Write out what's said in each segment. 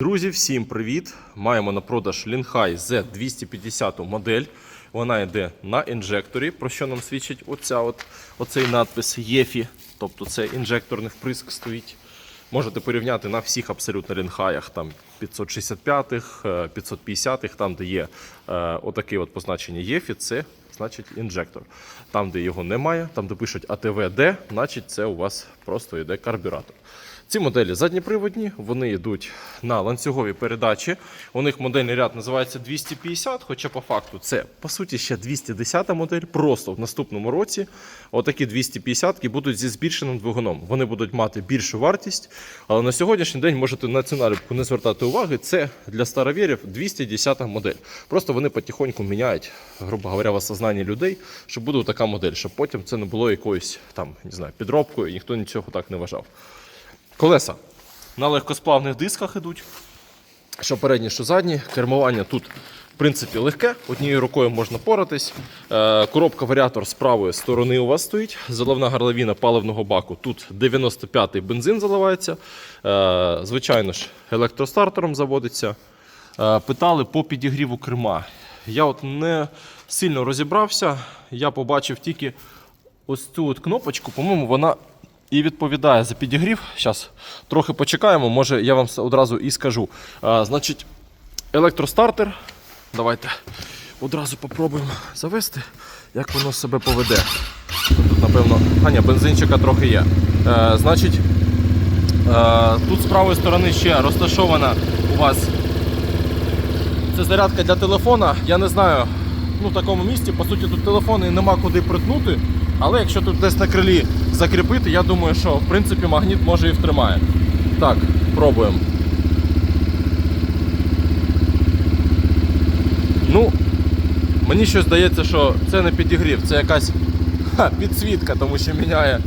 Друзі, всім привіт! Маємо на продаж Linhai Z250 модель. Вона йде на інжекторі, про що нам свідчить оця от, оцей надпис ЄФІ. Тобто це інжекторний вприск стоїть. Можете порівняти на всіх абсолютно лінхаях, там 565-х, е, 550-х, там, де є е, отаке от позначення ЄФІ, це значить інжектор. Там, де його немає, там, де пишуть АТВД, значить це у вас просто йде карбюратор. Ці моделі задніприводні, вони йдуть на ланцюговій передачі. У них модельний ряд називається 250, хоча по факту це по суті ще 210 модель. Просто в наступному році отакі 250-ки будуть зі збільшеним двигуном. Вони будуть мати більшу вартість. Але на сьогоднішній день можете на цю наліпку не звертати уваги. Це для старовірів 210 модель. Просто вони потихоньку міняють, грубо говоря, в осознанні людей, що буде така модель, щоб потім це не було якоюсь там, не знаю, підробкою, ніхто нічого так не вважав. Колеса на легкосплавних дисках йдуть. Що передні, що задні. Кермування тут, в принципі, легке. Однією рукою можна поратись. Е, Коробка варіатор з правої сторони у вас стоїть. Заливна горловина паливного баку. Тут 95-й бензин заливається. Е, Звичайно ж, електростартером заводиться. Е, Питали по підігріву керма. Я от не сильно розібрався. Я побачив тільки ось цю от кнопочку. По-моєму, вона і відповідає за підігрів. Зараз трохи почекаємо, може я вам одразу і скажу. А, значить, електростартер. Давайте одразу попробуємо завести, як воно себе поведе. Тут, напевно, а ні, бензинчика трохи є. Е, значить, е, тут з правої сторони ще розташована у вас це зарядка для телефона. Я не знаю, ну в такому місці, по суті, тут телефони нема куди притнути. Але якщо тут десь на крилі закріпити, я думаю, що в принципі магніт може і втримає. Так, пробуємо. Ну, мені щось здається, що це не підігрів, це якась ха, підсвітка, тому що міняє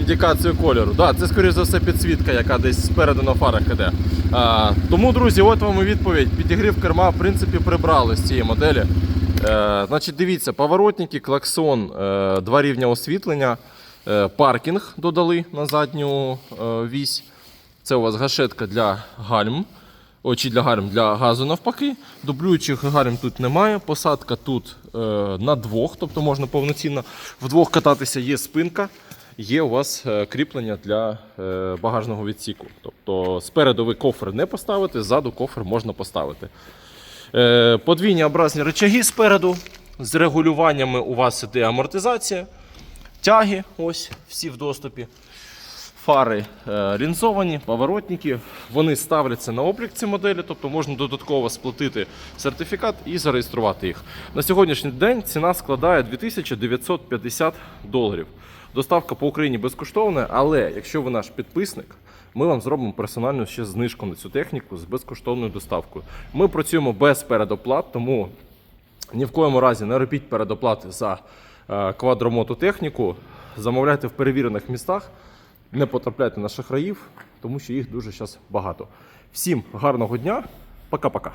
індикацію кольору. Да, це, скоріш за все, підсвітка, яка десь спереду на фарах іде. А, тому, друзі, от вам і відповідь. Підігрів керма, в принципі, прибрали з цієї моделі. Е, значить, дивіться, поворотники, клаксон, е, два рівня освітлення, е, паркінг додали на задню е, вісь. Це у вас гашетка для гальм. Ой, чи для гальм, для газу навпаки. Дублюючих гальм тут немає. Посадка тут е, на двох, тобто можна повноцінно вдвох кататися. Є спинка, є у вас е, кріплення для е, багажного відсіку. Тобто спереду ви кофр не поставите, ззаду кофр можна поставити. Е, подвійні образні речаги спереду. З регулюваннями у вас іде амортизація, тяги, ось всі в доступі. Фари е, лінзовані, поворотники. Вони ставляться на облік ці моделі, тобто можна додатково сплатити сертифікат і зареєструвати їх. На сьогоднішній день ціна складає 2950 доларів. Доставка по Україні безкоштовна, але якщо ви наш підписник, ми вам зробимо персональну ще знижку на цю техніку з безкоштовною доставкою. Ми працюємо без передоплат, тому ні в коєму разі не робіть передоплати за е, квадромототехніку. Замовляйте в перевірених містах, не потрапляйте на шахраїв, тому що їх дуже зараз багато. Всім гарного дня, пока-пока.